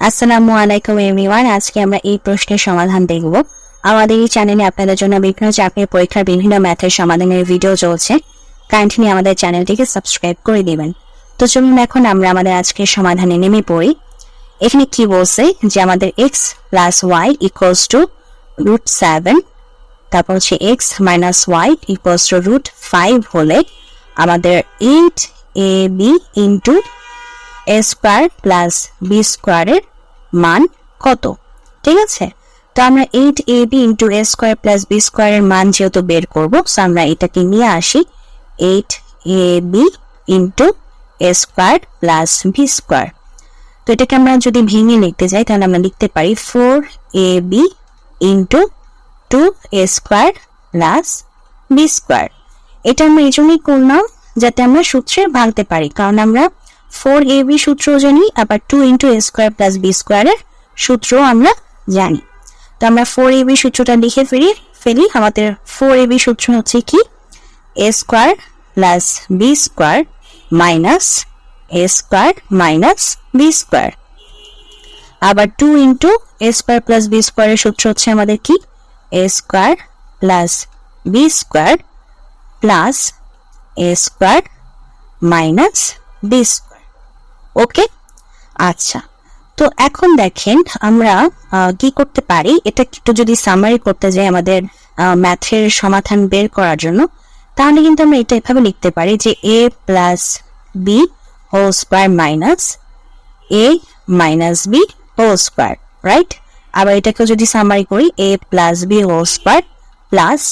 আসসালামু আলাইকুম এভরিওয়ান। আজকে আমরা এই প্রশ্নের সমাধান দেখব। আমাদের এই চ্যানেলে আপনাদের জন্য বিভিন্ন চাকরির পরীক্ষার বিভিন্ন ম্যাথের সমাধানের ভিডিও চলছে। কাইন্ডলি আমাদের চ্যানেলটিকে সাবস্ক্রাইব করে দিবেন। তো চলুন এখন আমরা আমাদের আজকের সমাধানে নেমে পড়ি। এখানে কি বলছে যে আমাদের X plus Y equals to root seven তারপর হচ্ছে X minus Y equals to root five হলে আমাদের eight A B into A square plus B স্কোয়ারের মান কত? ঠিক আছে? তো আমরা eight A B into A square plus B স্কোয়ারের মান যেহেতু বের করব সো আমরা এটাকে নিয়ে আসি eight A B into A square plus B square তো এটাকে আমরা যদি ভেঙে লিখতে যাই, তাহলে আমরা লিখতে পারি four A B into two A square plus B square এটা আমরা এই জন্যই করলাম যাতে আমরা সূত্রে ভাঙতে পারি, কারণ আমরা ফোর এ বি সূত্র জানি, আবার two into A square plus B স্কোয়ারের সূত্র আমরা জানি। তো আমরা ফোর এ বি সূত্রটা লিখে ফেলি ফেলি, আমাদের ফোর এ বি সূত্র হচ্ছে কি? A square plus B square minus A square minus B square. আবার two into A square plus B স্কোয়ারের সূত্র হচ্ছে আমাদের কি? A square plus B square plus A square minus B square. Okay আচ্ছা। তো এখন দেখেন আমরা কি করতে পারি? এটা একটু যদি সামারি করতে যাই আমাদের ম্যাথের সমাধান বের করার জন্য, তাহলে কিন্তু আমরা এটা এভাবে লিখতে পারি যে A plus B whole square minus A minus B whole square right আবার এটাকেও যদি সামারি করি A plus B whole square plus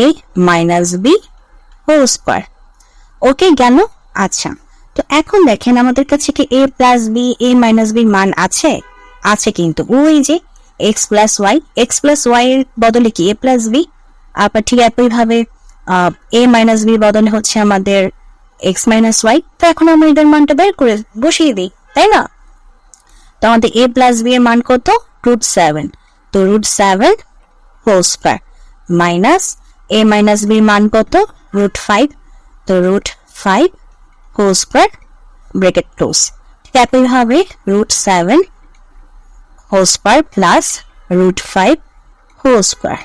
A minus B whole square okay গেল? আচ্ছা। তো এখন দেখেন আমাদের কাছে কি A plus B A minus B মান আছে? আছে কিন্তু। ওই যে X plus Y X plus Y এর বদলে কি এ প্লাস বি আবার ঠিক একইভাবে এ মাইনাস বি বদলে হচ্ছে আমাদের এক্স মাইনাস ওয়াই তো এখন আমরা এদের মানটা বের করে বসিয়ে দিই, তাই না? তো আমাদের এ প্লাস বি এর মান কত? রুট সেভেন তো root seven whole square minus A minus B মান কত? রুট ফাইভ তো root five whole square bracket close একইভাবে root seven whole square plus root five whole square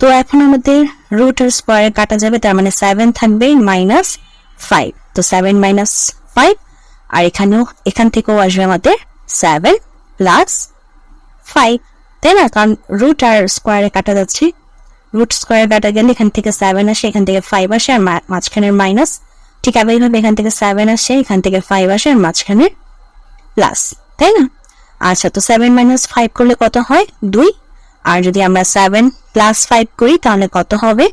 তো এখন আমাদের রুট আর স্কোয়ারে কাটা যাবে, তার মানে সেভেন থাকবে মাইনাস ফাইভ তো সেভেন মাইনাস ফাইভ আর এখানেও, এখান থেকেও আসবে আমাদের সেভেন প্লাস ফাইভ তাই না? কারণ রুট আর স্কোয়ারে কাটা যাচ্ছে। রুট স্কোয়ারে কাটা গেলে এখান থেকে সেভেন আসে, এখান থেকে ফাইভ আসে, আর মাঝখানের মাইনাস ঠিক একইভাবে এখান থেকে সেভেন আসে, এখান থেকে ফাইভ আসে, আর মাঝখানের প্লাস তাই না? আচ্ছা তো সেভেন মাইনাস ফাইভ করলে কত হয়? দুই। আর যদি আমরা সেভেন প্লাস ফাইভ করি, তাহলে কত হবে?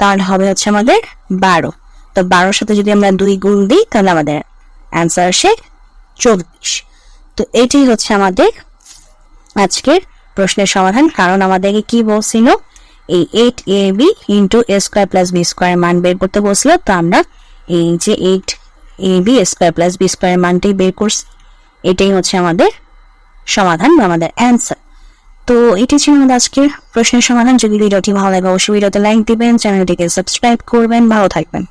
তাহলে হবে হচ্ছে আমাদের বারো। তো বারোর সাথে যদি আমরা দুই গুণ দিই, তাহলে আমাদের অ্যান্সার আসে চব্বিশ। তো এটাই হচ্ছে আমাদের আজকের প্রশ্নের সমাধান, কারণ আমাদেরকে কি বলছিল? এই eight A B into A square plus B square মান বের করতে বলছিল, তো আমরা এই যে eight A B square plus B square মানটাই বের করছি। এটাই হচ্ছে আমাদের সমাধান বা আমাদের অ্যান্সার তো এটি ছিল আমাদের আজকের প্রশ্নের সমাধান। যদি ভিডিওটি ভালো লাগে, অবশ্যই ভিডিওতে লাইক দিবেন, চ্যানেলটিকে সাবস্ক্রাইব করবেন। ভালো থাকবেন।